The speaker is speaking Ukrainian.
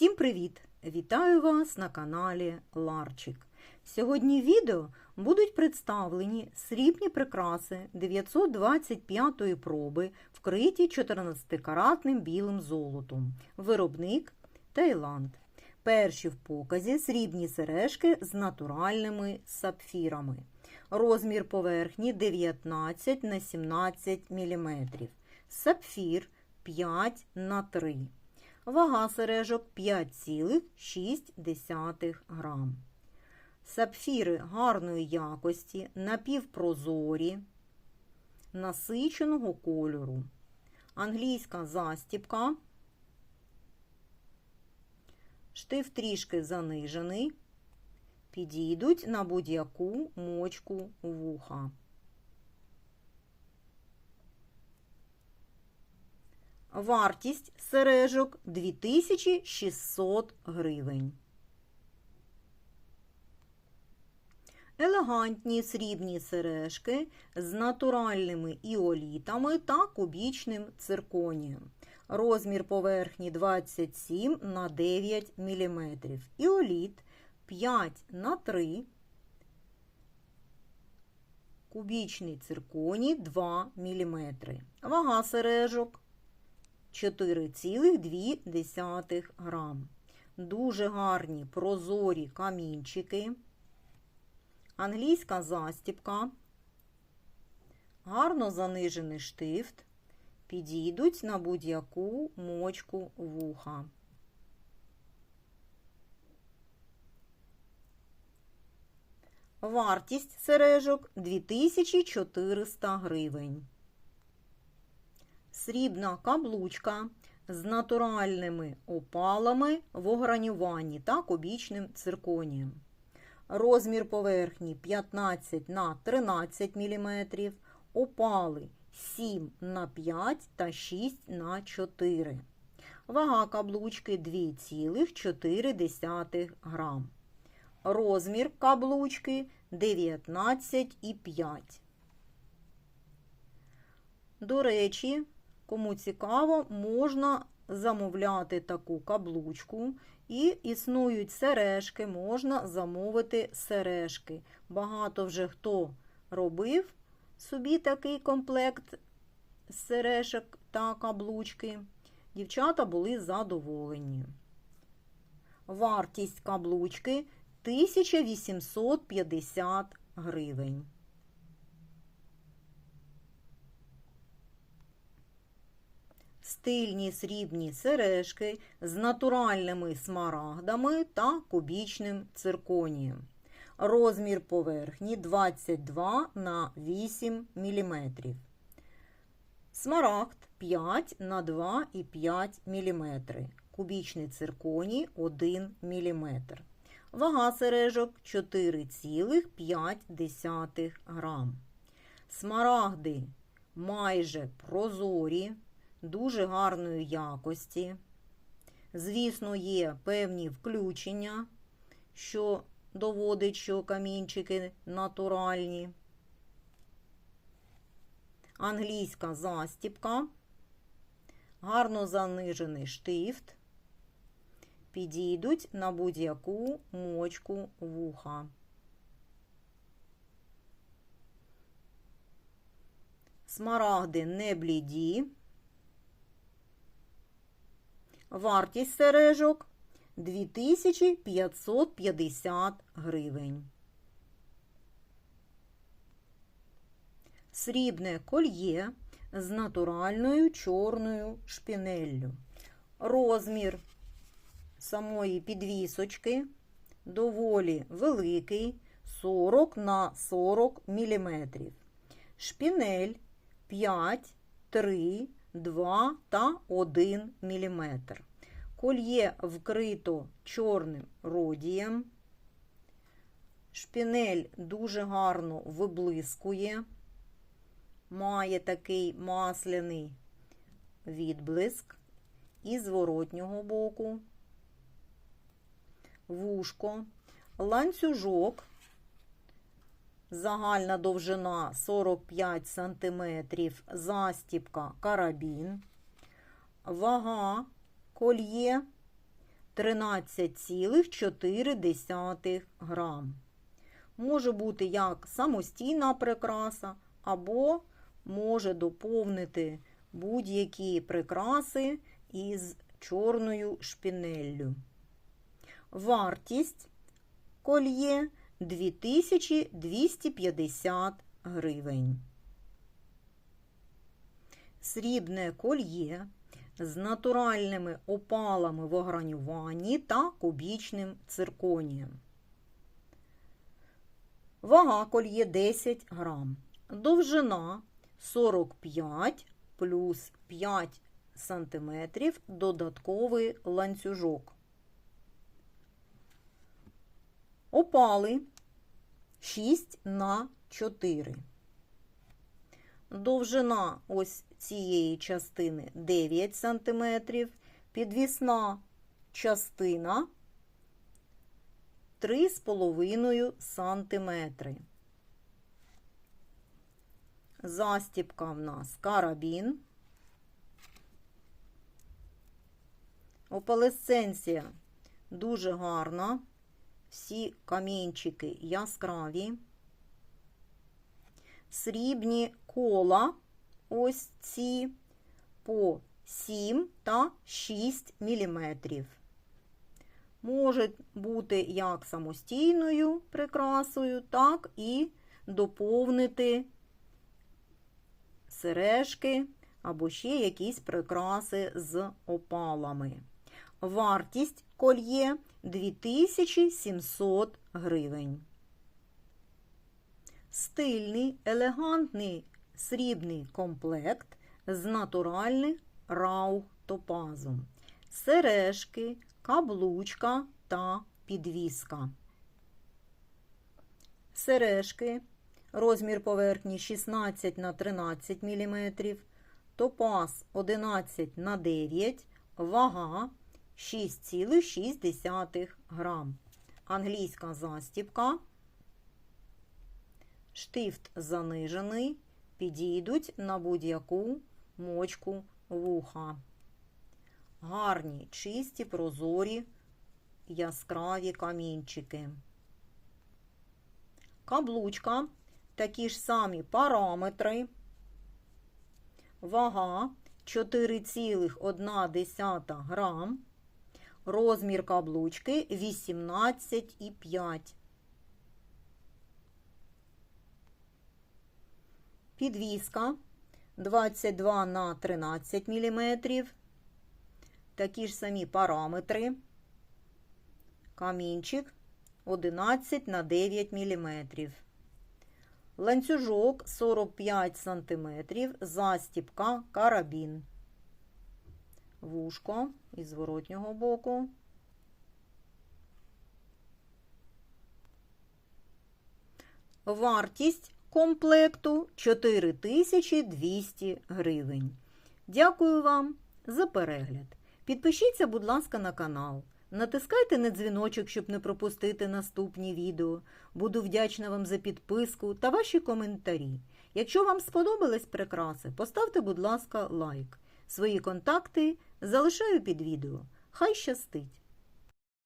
Всім привіт! Вітаю вас на каналі Ларчик. Сьогодні в відео будуть представлені срібні прикраси 925-ї проби, вкриті 14-каратним білим золотом. Виробник Таїланд. Перші в показі срібні сережки з натуральними сапфірами. Розмір поверхні 19 на 17 мм. Сапфір 5 на 3 Вага сережок 5,6 грам. Сапфіри гарної якості, напівпрозорі, насиченого кольору. Англійська застіпка. Штиф трішки занижений. Підійдуть на будь-яку мочку вуха. Вартість сережок 2600 гривень. Елегантні срібні сережки з натуральними іолітами та кубічним цирконієм. Розмір поверхні 27 на 9 мм. Іоліт 5 на 3 Кубічний цирконій 2 мм. Вага сережок 4,2 грам. Дуже гарні прозорі камінчики. Англійська застіпка. Гарно занижений штифт. Підійдуть на будь-яку мочку вуха. Вартість сережок 2400 гривень. Срібна каблучка з натуральними опалами в огранюванні та кубічним цирконієм. Розмір поверхні 15 на 13 мм, опали 7 на 5 та 6 на 4 Вага каблучки 2,4 грам. Розмір каблучки 19,5. До речі, Кому цікаво, можна замовляти таку каблучку. І існують сережки, можна замовити сережки. Багато вже хто робив собі такий комплект сережок та каблучки. Дівчата були задоволені. Вартість каблучки 1850 гривень. Стильні срібні сережки з натуральними смарагдами та кубічним цирконієм. Розмір поверхні 22 на 8 мм. Смарагд 5 на 2,5 мм. Кубічний цирконій 1 мм. Вага сережок 4,5 грам. Смарагди майже прозорі дуже гарної якості. Звісно, є певні включення, що доводить, що камінчики натуральні. Англійська застіпка, гарно занижений штифт, підійдуть на будь-яку мочку вуха. Смарагди не бліді. Вартість сережок 2550 гривень. Срібне кольє з натуральною чорною шпінеллю. Розмір самої підвісочки доволі великий 40 на 40 мм. Шпінель 5, 3, 2 та 1 мм. Кольє вкрито чорним родієм. Шпінель дуже гарно виблискує, має такий масляний відблиск і зворотнього боку, вушко, ланцюжок загальна довжина 45 см, застіпка карабін, вага кольє 13,4 грам. Може бути як самостійна прикраса, або може доповнити будь-які прикраси із чорною шпінеллю. Вартість кольє 2250 гривень. Срібне кольє з натуральними опалами в огранюванні та кубічним цирконієм. Вага кольє 10 грам. Довжина 45 плюс 5 сантиметрів додатковий ланцюжок. Опали 6 на 4. Довжина ось цієї частини 9 см, підвісна частина 3,5 см. Застіпка в нас карабін. Опалесценція дуже гарна. Всі камінчики яскраві. Срібні кола ось ці по 7 та 6 мм. Може бути як самостійною прикрасою, так і доповнити сережки або ще якісь прикраси з опалами. Вартість кольє 2700 гривень. Стильний, елегантний срібний комплект з натуральних раух топазом. Сережки, каблучка та підвіска. Сережки. Розмір поверхні 16 на 13 мм, топаз 11 на 9 вага 6,6 грам. Англійська застіпка. Штифт занижений. Підійдуть на будь-яку мочку вуха. Гарні, чисті, прозорі, яскраві камінчики. Каблучка. Такі ж самі параметри. Вага 4,1 грам. Розмір каблучки 18,5. Підвіска 22 на 13 мм. Такі ж самі параметри. Камінчик 11 на 9 мм. Ланцюжок 45 см, застіпка, карабін. Вушко із зворотнього боку. Вартість комплекту 4200 гривень. Дякую вам за перегляд. Підпишіться, будь ласка, на канал. Натискайте на дзвіночок, щоб не пропустити наступні відео. Буду вдячна вам за підписку та ваші коментарі. Якщо вам сподобались прикраси, поставте, будь ласка, лайк. Свої контакти залишаю під відео. Хай щастить!